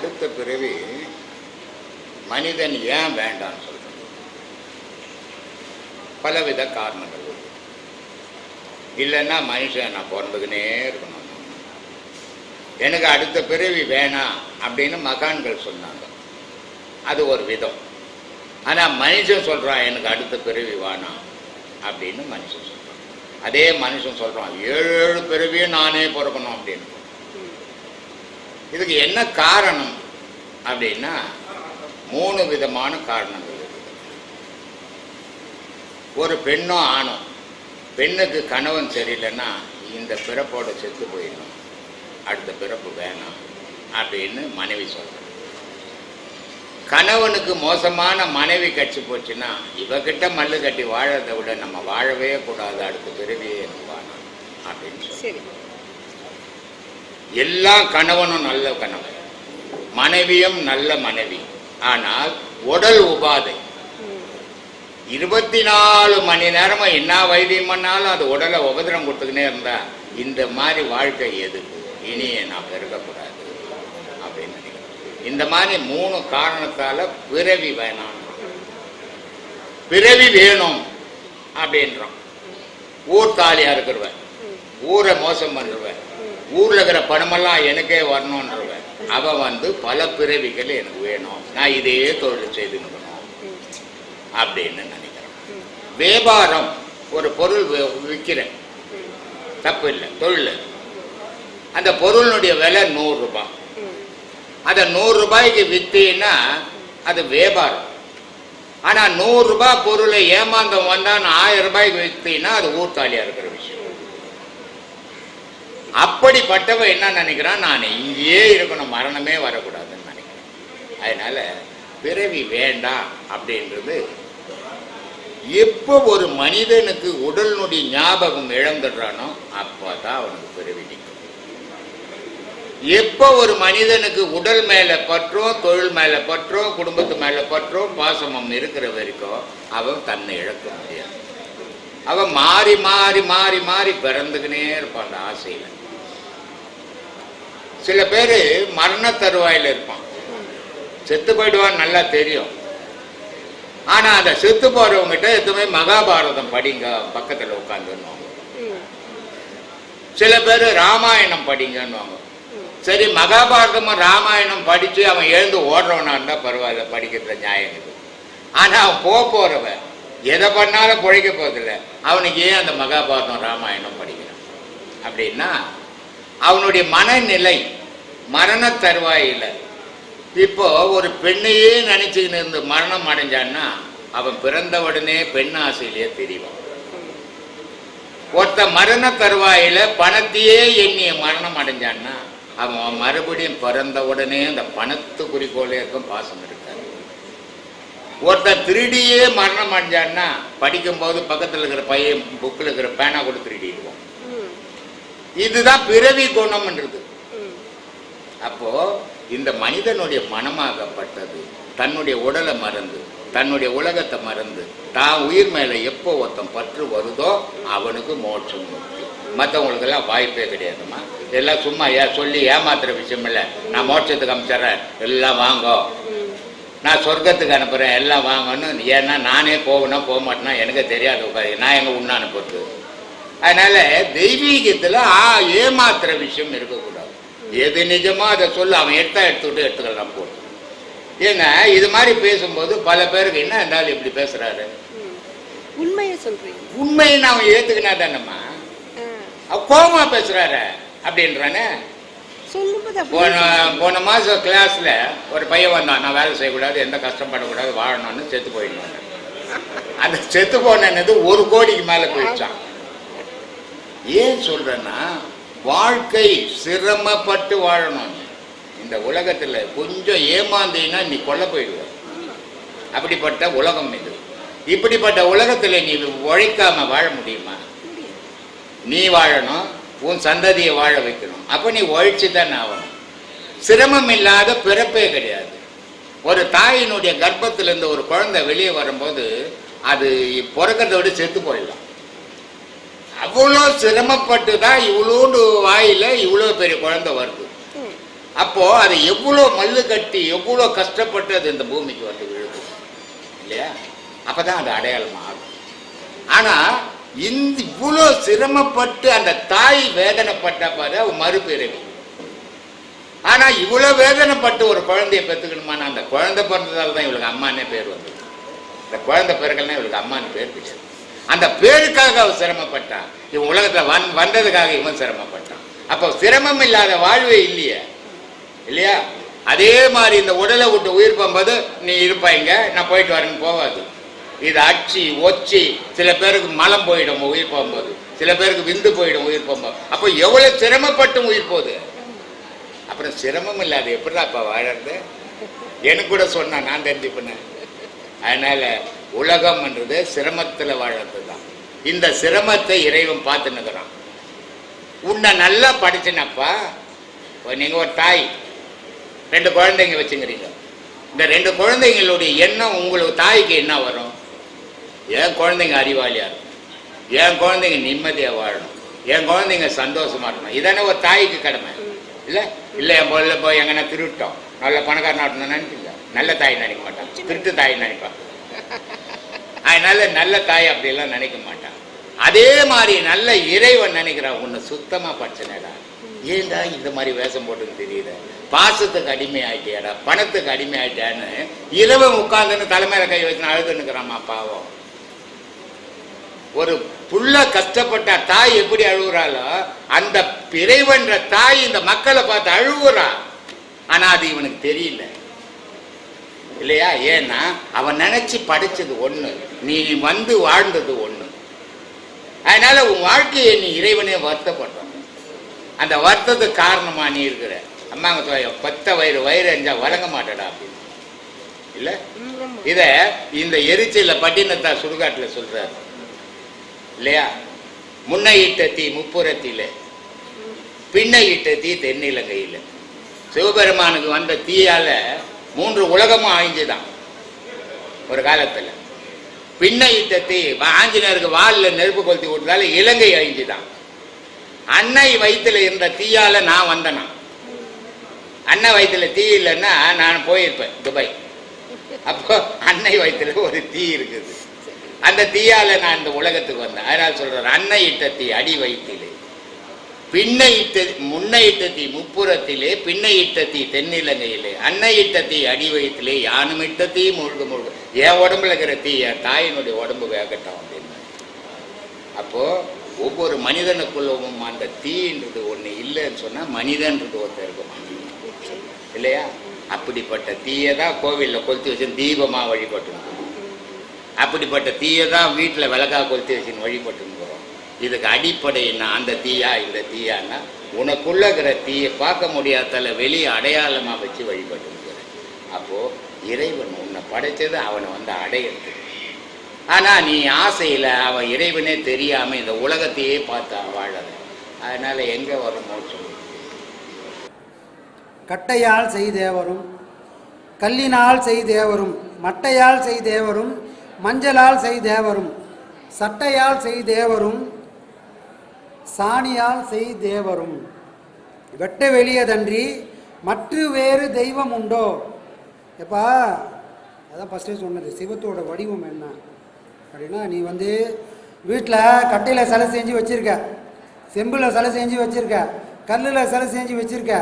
அடுத்த பிறவி மனிதன் ஏன் வேண்டாம்னு சொல்றது? பலவித காரணங்கள். இல்லைன்னா மனுஷன் நான் பிறந்துக்கினே இருக்கணும். எனக்கு அடுத்த பிறவி வேணாம் அப்படின்னு மகான்கள் சொன்னாங்க. அது ஒரு விதம். ஆனால் மனுஷன் சொல்கிறான் எனக்கு அடுத்த பிறவி வேணாம் அப்படின்னு மனுஷன் சொல்கிறான் அதே மனுஷன் சொல்கிறான் ஏழு பிறவியும் நானே பிறக்கணும் அப்படின்னு. இதுக்கு என்ன காரணம் அப்படின்னா மூணு விதமான காரணங்கள். இருக்குது ஒரு பெண்ணும் ஆணும் பெண்ணுக்கு கணவன் சரியில்லைன்னா இந்த பிறப்போட செத்து போயிடணும். அடுத்த பிறப்பு வேணாம் அப்படின்னு மனைவி சொல்கிறாங்க கணவனுக்கு மோசமான மனைவி கட்சி போச்சுன்னா இவகிட்ட மல்லு கட்டி வாழறதை விட நம்ம வாழவே கூடாது அடுத்த பிறவியே எனக்கு வாழணும் அப்படின்னு சொல்லி சரி. எல்லா கணவனும் நல்ல கணவன். மனைவியும் நல்ல மனைவி. ஆனால் உடல் உபாதை. இருபத்தி நாலு மணி நேரமும் என்ன வைத்தியம் பண்ணாலும் அது உடலை உபதிரம் கொடுத்துக்கினே இருந்தா இந்த மாதிரி வாழ்க்கை எதுக்கு இனி நான் பெருகக்கூடாது. அப்படின்னு நினைக்கிறேன். இந்த மாதிரி மூணு காரணத்தால பிறவி வேணாம். பிறவி வேணும் அப்படின்றான் ஊர் தாலியா இருக்கிறவன் ஊரை மோசம் பண்ணுறவன் ஊரில் இருக்கிற பணமெல்லாம் எனக்கே வரணுன்றவன் அவன் வந்து பல பிறவிகள் எனக்கு வேணும். நான் இதே தொழில் செய்துக்கணும் அப்படின்னு நினைக்கிறேன். வியாபாரம் ஒரு பொருள் விற்கிறேன் தப்பு இல்லை தொழில். அந்த பொருளினுடைய விலை நூறுரூபா அந்த நூறுரூபாய்க்கு அதை அது வியாபாரம். ஆனால் நூறுரூபா பொருளை ஏமாந்தம் வந்தான்னு ஆயிரம் ரூபாய்க்கு விற்றீங்கன்னா அது ஊர்த்தாலியாக இருக்கிற விஷயம். அப்படிப்பட்டவன் என்ன நினைக்கிறான்? நான் இங்கேயே இருக்கணும். மரணமே வரக்கூடாதுன்னு நினைக்கிறேன். அதனால பிறவி வேண்டாம் அப்படின்றது எப்போ ஒரு மனிதனுக்கு உடல்னுடைய ஞாபகம் இழந்துடுறானோ அப்பதான் அவனுக்கு பிறவி நிற்கும். எப்போ ஒரு மனிதனுக்கு உடல் மேலே பற்றும் தொழில் மேலே பற்றோ குடும்பத்து மேலே பற்றோ பாசமம் இருக்கிற வரைக்கும் அவன் தன்னை இழக்க முடியாது. அவன் மாறி மாறி மாறி மாறி பிறந்துக்கினே இருப்பான் அந்த ஆசையில். சில பேர் மரண தருவாயில இருப்பான். செத்து போயிடுவான்னு நல்லா தெரியும். ஆனா அந்த செத்து போறவங்ககிட்ட எதுவுமே மகாபாரதம் படிங்க பக்கத்துல உட்காந்துருவாங்க சில பேர் ராமாயணம் படிங்கன்னுவாங்க. சரி மகாபாரதமும் ராமாயணம் படிச்சு அவன் எழுந்து ஓடுறவனா இருந்தால் பரவாயில்ல படிக்கிற நியாயம் இது. ஆனா அவன் போக போறவன் எதை பண்ணாலும் பிழைக்க போகிறதில்ல அவனுக்கு ஏன் அந்த மகாபாரதம் ராமாயணம் படிக்கிறான்? அப்படின்னா அவனுடைய மனநிலை மரண தருவாயில இப்போ ஒரு பெண்ணையே நினச்சிக்கின்னு இருந்து மரணம் அடைஞ்சான்னா அவன் பிறந்த உடனே பெண் ஆசையிலேயே தெரிவான். ஒருத்த மரண தருவாயில பணத்தையே எண்ணிய மரணம் அடைஞ்சான்னா அவன் மறுபடியும் பிறந்த உடனே அந்த பணத்து குறிக்கோளே இருக்கும் பாசம் இருக்காது. ஒருத்தன் திருடியே மரணம் அடைஞ்சான்னா படிக்கும்போது பக்கத்தில் இருக்கிற பையன் புக்கில் இருக்கிற பேனா கூட திருடிடுவான். இதுதான் பிறவி குணம்ன்றது. அப்போ இந்த மனிதனுடைய மனமாகப்பட்டது தன்னுடைய உடலை மறந்து தன்னுடைய உலகத்தை மறந்து தான் உயிர் மேல எப்போ ஒருத்தன் பற்று வருதோ அவனுக்கு மோட்சம் முக்தி மற்றவங்களுக்கெல்லாம் வாய்ப்பே கிடையாதும்மா. எல்லாம் சும்மா ஏ சொல்லி ஏமாத்துற விஷயம் இல்லை. நான் மோட்சத்துக்கு அனுப்பிச்சிட்றேன் எல்லாம் வாங்கோ. நான் சொர்க்கத்துக்கு அனுப்புறேன். எல்லாம் வாங்கன்னு. ஏன்னா நானே போகணும் போக மாட்டேன்னா எனக்கு தெரியாது உட்காரு நான் எங்க உண்ண அனுப்புறது அதனால தெய்வீகத்துல ஏமாத்துற விஷயம் இருக்கக்கூடாது. எது நிஜமோ அதை சொல்லு அவன் எடுத்தா எடுத்துக்கிட்டு எடுத்துக்கலாம் போட்டு. ஏங்க இது மாதிரி பேசும்போது பல பேருக்கு என்ன இருந்தாலும் இப்படி பேசுறாரு. உண்மையை சொல்றீங்க. உண்மையை அவன் ஏத்துக்கினா தானம்மா? கோபமா பேசுறாரு அப்படின்றானே? போன போன மாசம் கிளாஸ்ல ஒரு பையன் வந்தான் நான் வேலை செய்யக்கூடாது எந்த கஷ்டப்படக்கூடாது வாழணும்னு செத்து போயிடணும் அந்த செத்து போனது ஒரு கோடிக்கு மேல போயிடுச்சான் ஏன் சொல்றேன்னா வாழ்க்கை சிரமப்பட்டு வாழணும். இந்த உலகத்தில் கொஞ்சம் ஏமாந்தீங்கன்னா நீ கொல்ல போயிடுவ. அப்படிப்பட்ட உலகம் இது. இப்படிப்பட்ட உலகத்தில் நீ உழைக்காம வாழ முடியுமா? நீ வாழணும் உன் சந்ததியை வாழ வைக்கணும். அப்போ நீ உழைச்சு தான் ஆகணும். சிரமம் இல்லாத பிறப்பே கிடையாது. ஒரு தாயினுடைய கர்ப்பத்திலிருந்து ஒரு குழந்தை வெளியே வரும்போது அது பிறக்கிறத விட செத்து போயிடலாம். அவ்வளோ சிரமப்பட்டு தான் இவ்வளோண்டு வாயில இவ்வளோ பெரிய குழந்தை வருது. ம். அப்போ அது எவ்வளோ மல்லு கட்டி எவ்வளோ கஷ்டப்பட்டு அது இந்த பூமிக்கு வந்து விழுது. இல்லையா? அப்பதான் அது அடையாளம் ஆகும். ஆனா இந்த இவ்வளோ சிரமப்பட்டு அந்த தாய் வேதனைப்பட்ட பாரு மறுபிறவி. ஆனா இவ்வளவு வேதனைப்பட்டு ஒரு குழந்தைய பெற்றுக்கணுமானா அந்த குழந்தை பிறந்ததால தான் இவளுக்கு அம்மானே பேர் வந்தது. இந்த குழந்தை பிறகுலாம் இவளுக்கு அம்மான்னு பேர் கிடையாது அந்த பேருக்காக அவன் சிரமப்பட்டான் இவன் உலகத்தில் வந் வந்ததுக்காக இவன் சிரமப்பட்டான் அப்போ சிரமம் இல்லாத வாழ்வே இல்லையே. இல்லையா? அதே மாதிரி இந்த உடலை விட்டு உயிர் போகும்போது நீ இருப்பாங்க நான் போயிட்டு வரேன்னு போகாது. இது அச்சி ஒச்சி சில பேருக்கு மலம் போயிடும் உயிர் போகும்போது. சில பேருக்கு விந்து போயிடும் உயிர் போகும்போது. அப்போ எவ்வளவு சிரமப்பட்டும் உயிர் போகுது? அப்புறம் சிரமம் இல்லாத எப்படிதான் அப்ப வாழறது? எனக்கு கூட சொன்னா நான் தெரிஞ்சுப்பினேன் அதனால உலகம்ன்றது சிரமத்தில் வாழறது தான் இந்த சிரமத்தை இறைவன் பார்த்துன்னுக்குறான் உன்னை நல்லா படிச்சினப்பா இப்போ ஒரு தாய் ரெண்டு குழந்தைங்க வச்சுங்கிறீங்க இந்த ரெண்டு குழந்தைங்களுடைய எண்ணம் உங்களுக்கு தாய்க்கு என்ன வரும்? என் குழந்தைங்க அறிவாளியாக இருக்கும் என் குழந்தைங்க நிம்மதியாக வாழணும். என் குழந்தைங்க சந்தோஷமா இருக்கணும். இதானே ஒரு தாய்க்கு கடமை. இல்லை? இல்லை என் பொருளை போய் எங்கன்னா திருட்டோம் நல்ல பணக்காரன் ஆட்டணும் நினைக்கல நல்ல தாய் நினைக்க மாட்டான். திருட்டு தாய் நினைப்பான். அதனால நல்ல தாய் அப்படிலாம் நினைக்க மாட்டான். அதே மாதிரி நல்ல இறைவன் நினைக்கிறான் உன்னை சுத்தமா படிச்சனடா. ஏன்டா இந்த மாதிரி வேஷம் போட்டுன்னு தெரியுது? பாசத்துக்கு அடிமை ஆயிட்டியாடா பணத்துக்கு அடிமை ஆகிட்டான்னு இரவன் உட்கார்ந்துன்னு தலைமையில கை வச்சு அழுதுன்னுக்குறாமா பாவம். ஒரு புள்ள கஷ்டப்பட்ட தாய் எப்படி அழுகுறாளோ அந்த பிறைவன்ற தாய் இந்த மக்களை பார்த்து அழுகுறா ஆனா அது இவனுக்கு தெரியல. இல்லையா? ஏன்னா அவன் நினைச்சு படிச்சது ஒண்ணு நீ வந்து வாழ்ந்தது ஒண்ணு. அதனால உன் வாழ்க்கையை நீ இறைவனே வருத்தப்படுற அந்த வருத்தத்துக்கு காரணமா நீ இருக்கிற. அம்மாங்க பத்த வயிறு வயிறு அஞ்சா வழங்க மாட்டடா அப்படின்னு. இல்ல. இத இந்த எரிச்சல பட்டினத்தா சுடுகாட்டுல சொல்றாரு. இல்லையா? முன்னை இட்ட தீ முப்புறத்தில பின்னை இட்ட தீ தென்னிலங்கையில. சிவபெருமானுக்கு வந்த தீயால மூன்று உலகமும் அழிஞ்சுதான் ஒரு காலத்துல. பின்னை யுத்தத்தை தீ ஆஞ்சநேயருக்கு வாலில் நெருப்பு கொளுத்தி விட்டதால இலங்கை அழிஞ்சுதான். அன்னை வயிற்றுல இருந்த தீயால நான் வந்தனா. அன்னை வயிற்றுல தீ இல்லைன்னா நான் போயிருப்பேன் துபாய். அப்போ அன்னை வயிற்றுல ஒரு தீ இருக்குது. அந்த தீயால நான் இந்த உலகத்துக்கு வந்தேன். அதனால சொல்றேன் அன்னை இட்ட தீ அடி வயிற்றிலே பின்னை இட்ட முன்னை தீ முப்புறத்திலே பின்னை தீ தென்னிலங்கையிலே அன்னை தீ அடி வயிற்றிலே யானும் இட்ட தீ முழுக. முழுக்க என் உடம்புல இருக்கிற தீ என் தாயினுடைய உடம்பு வேகட்டும் அப்படின்னு அப்போ ஒவ்வொரு மனிதனுக்குள்ளவும் அந்த தீன்றது ஒன்று இல்லைன்னு சொன்னால் மனிதன்றது ஒருத்தர் இருக்க. இல்லையா? அப்படிப்பட்ட தீயை தான் கோவிலில் கொளுத்தி வச்சு தீபமாக வழிபட்டுணும் அப்படிப்பட்ட தீயை தான் வீட்டில் விளக்கா கொளுத்தி வச்சுன்னு வழிபட்டுணும் இதுக்கு அடிப்படை என்ன? அந்த தீயா இந்த தீயான்னா உனக்குள்ள இருக்கிற தீயை பார்க்க முடியாதால வெளியே அடையாளமாக வச்சு வழிபட்டு அப்போது இறைவன் உன்னை படைச்சது அவனை வந்து அடையிறது ஆனால் நீ ஆசையில் அவன் இறைவனே தெரியாமல் இந்த உலகத்தையே பார்த்து வாழற அதனால் எங்கே வரும் மோட்சம் கட்டையால் செய்தேவரும் கல்லினால் செய்தேவரும் மட்டையால் செய்தேவரும் மஞ்சளால் செய்தேவரும் சட்டையால் செய்தேவரும் சாணியால் செய்தேவரும் வெட்ட வெளியதன்றி மற்ற வேறு தெய்வம் உண்டோ எப்பா அதான் ஃபஸ்ட்டே சொன்னது சிவத்தோட வடிவம் என்ன? அப்படின்னா நீ வந்து வீட்டில் கட்டையில் சிலை செஞ்சு வச்சுருக்க செம்பில் சிலை செஞ்சு வச்சுருக்க கல்லில் சிலை செஞ்சு வச்சுருக்க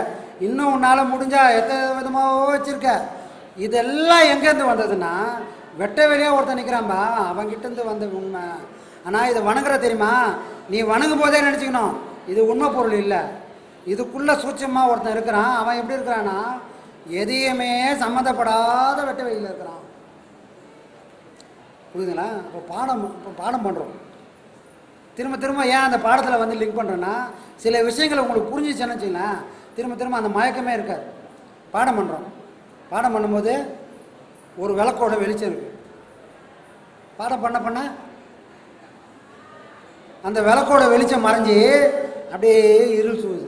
இன்னும் உன்னால் முடிஞ்சா எத்தனை விதமாகவோ வச்சுருக்க. இதெல்லாம் எங்கேருந்து வந்ததுன்னா வெட்ட வெளியாக ஒருத்தன் நிற்கிறான்பா அவன்கிட்டேருந்து வந்த உண்மை. ஆனால் இதை வணங்குற தெரியுமா? நீ வணங்கும் போதே நினச்சிக்கணும். இது உண்மை பொருள் இல்லை. இதுக்குள்ளே சூட்சமாக ஒருத்தன் இருக்கிறான். அவன் எப்படி இருக்கிறான்னா எதையுமே சம்மந்தப்படாத வெட்ட வெளியில் இருக்கிறான். புரியுதுங்களா? இப்போ பாடம் இப்போ பாடம் பண்ணுறோம் திரும்ப திரும்ப ஏன் அந்த பாடத்தில் வந்து லிங்க் பண்ணுறேன்னா சில விஷயங்களை உங்களுக்கு புரிஞ்சிச்சுன்னு வச்சுங்களேன் திரும்ப திரும்ப அந்த மயக்கமே இருக்காது. பாடம் பண்ணுறோம் பாடம் பண்ணும்போது ஒரு விளக்கோட வெளிச்சம் இருக்குது பாடம் பண்ண பண்ண அந்த விளக்கோட வெளிச்சம் மறைஞ்சு அப்படியே இருள் சூழுது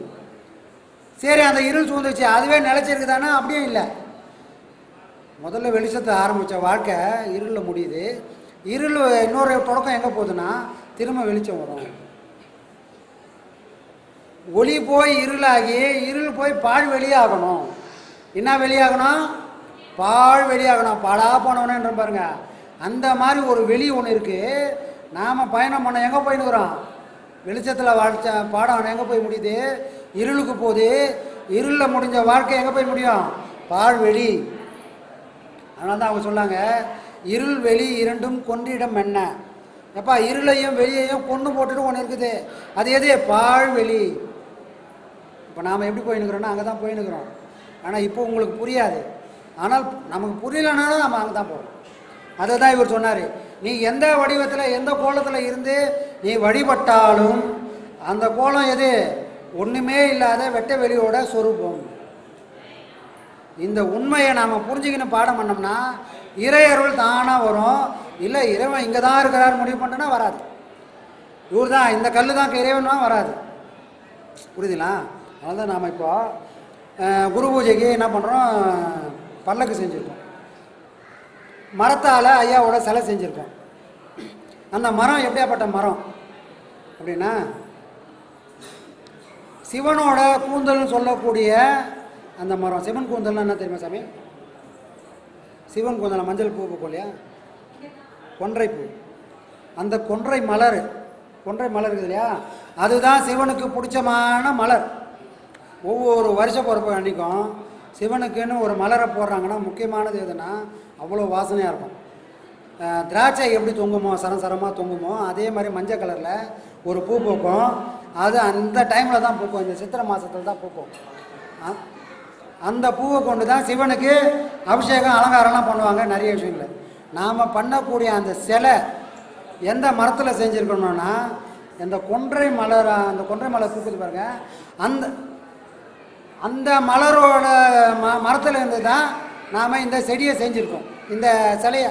சரி அந்த இருள் சூழ்ந்துச்சு. அதுவே நிலச்சிருக்குதானா? அப்படியும் இல்லை. முதல்ல வெளிச்சத்தை ஆரம்பித்த வாழ்க்கை இருளில் முடியுது. இருள் இன்னொரு தொடக்கம் எங்கே போகுதுன்னா திரும்ப வெளிச்சம் வரும். ஒளி போய் இருளாகி இருள் போய் பாழ் வெளியாகணும். என்ன வெளியாகணும்? பாழ் வெளியாகணும். பாழா போனவனேன்ற பாருங்க. அந்த மாதிரி ஒரு வெளி ஒன்று இருக்குது நாம் பயணம் பண்ண எங்கே போயினுக்கிறோம் வெளிச்சத்தில் வாழ்ச்ச பாடம் எங்கே போய் முடியுது? இருளுக்கு போகுது. இருளில் முடிஞ்ச வாழ்க்கை எங்கே போய் முடியும்? பாழ்வெளி அதனால தான் அவங்க சொன்னாங்க இருள் வெளி இரண்டும் கொன்றிடம் என்ன? எப்பா இருளையும் வெளியையும் கொண்டு போட்டுட்டு ஒன்று இருக்குது. அது எது? பாழ்வெளி இப்போ நாம் எப்படி போயின்னுக்குறோன்னா அங்கே தான் போயின்னுக்குறோம் ஆனால் இப்போ உங்களுக்கு புரியாது. ஆனால் நமக்கு புரியலனாலும் நம்ம அங்கே தான் போகிறோம் அதை தான் இவர் சொன்னார். நீ எந்த வடிவத்தில் எந்த கோலத்தில் இருந்து நீ வழிபட்டாலும் அந்த கோலம் எது? ஒன்றுமே இல்லாத வெட்ட வெளியோட சொரூபம். இந்த உண்மையை நாம் புரிஞ்சுக்கின்னு பாடம் பண்ணோம்னா இறையருள் தானாக வரும். இல்லை இறைவன் இங்கே தான் இருக்கிறார் முடிவு பண்ணுன்னா வராது. இவர் தான் இந்த கல் தான் இறைவனா வராது. புரியுதுங்களா? அதனால தான் நாம் இப்போ குரு பூஜைக்கு என்ன பண்ணுறோம் பல்லக்கு செஞ்சுருக்கோம். மரத்தால் ஐயாவோட சிலை செஞ்சுருக்கோம். அந்த மரம் எப்படியாப்பட்ட மரம்? அப்படின்னா சிவனோட கூந்தல்னு சொல்லக்கூடிய அந்த மரம். சிவன் கூந்தல்னா என்ன தெரியுமா சாமி? சிவன் கூந்தல்? மஞ்சள் பூ பூக்கும் இல்லையா? கொன்றை பூ. அந்த கொன்றை மலர். கொன்றை மலர் இருக்குது இல்லையா? அதுதான் சிவனுக்கு பிடிச்சமான மலர். ஒவ்வொரு வருஷ பிறப்பு அன்றைக்கும் சிவனுக்குன்னு ஒரு மலரை போடுறாங்கன்னா முக்கியமானது எதுனா அவ்வளோ வாசனையாக இருக்கும். திராட்சை எப்படி தொங்குமோ சரம் சரமாக தொங்குமோ அதே மாதிரி மஞ்சள் கலரில் ஒரு பூ பூக்கும். அது அந்த டைமில் தான் பூக்கும். இந்த சித்திரை மாதத்தில் தான் பூக்கும். அந்த பூவை கொண்டு தான் சிவனுக்கு அபிஷேகம் அலங்காரம்லாம் பண்ணுவாங்க நிறைய விஷயங்கள. நாம் பண்ணக்கூடிய அந்த சிலை எந்த மரத்தில் செஞ்சுருக்கணும்னா இந்த கொன்றை மலர் அந்த கொன்றை மலர் பூக்குது பாருங்கள் அந்த அந்த மலரோட ம மரத்தில் இருந்து தான் நாம் இந்த செடியை செஞ்சுருக்கோம். இந்த சிலையை